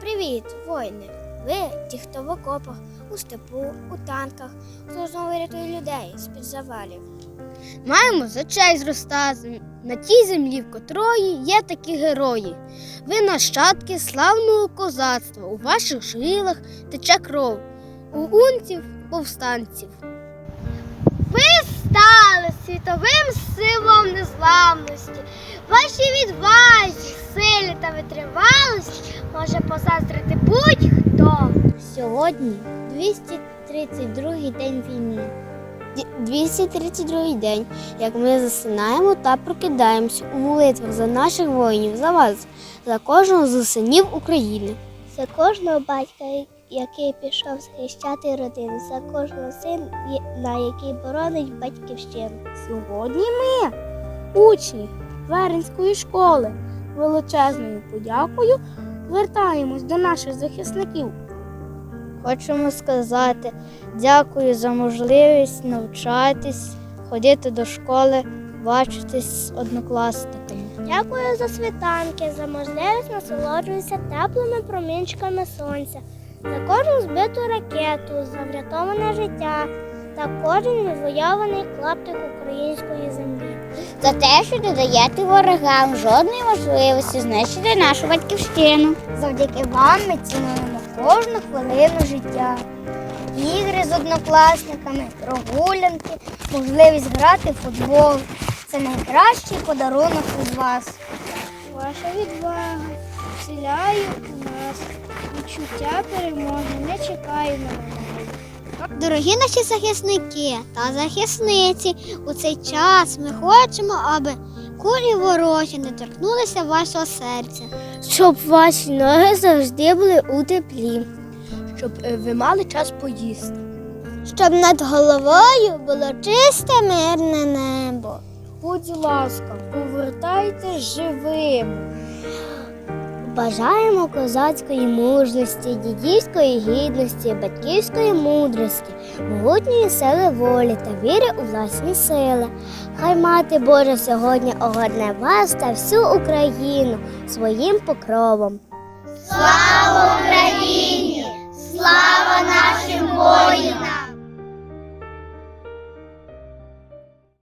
Привіт, воїни! Ви ті, хто в окопах, у степу, у танках, хто знову рятує людей з-під завалів. Маємо за честь зростати на тій землі, в котрої є такі герої. Ви нащадки славного козацтва, у ваших жилах тече кров, у унців повстанців. Ви стали світовим символом незламності. Ваші відвазі, силі та витривалості може позаздрити будь-хто. Сьогодні 232-й день війни. Ді- 232-й день, як ми засинаємо та прокидаємося у молитвах за наших воїнів, за вас, за кожного з синів України. За кожного батька, який пішов захищати родину, за кожного сина, на який боронить батьківщину. Сьогодні ми, учні Веренської школи, величезною подякою звертаємось до наших захисників. Хочемо сказати дякую за можливість навчатись, ходити до школи, бачитись з однокласниками. Дякую за світанки, за можливість насолоджуватися теплими промінчиками сонця, за кожну збиту ракету, за врятоване життя та кожен відвоюваний клаптик української землі. За те, що не даєте ворогам жодної можливості знищити нашу батьківщину. Завдяки вам ми цінуємо кожну хвилину життя. Ігри з однокласниками, прогулянки, можливість грати в футбол. Це найкращий подарунок від вас. Ваша відвага вселяє у нас відчуття перемоги, не чекає на мене. Дорогі наші захисники та захисниці, у цей час ми хочемо, аби кулі ворожі не торкнулися вашого серця, щоб ваші ноги завжди були у теплі, Щоб е, ви мали час поїсти. щоб над головою було чисте мирне небо. Будь ласка, повертайте живим. Бажаємо козацької мужності, дідівської гідності, батьківської мудрості, могутньої сили волі та віри у власні сили. Хай мати Божа сьогодні огорне вас та всю Україну своїм покровом. Слава Україні! Слава нашим!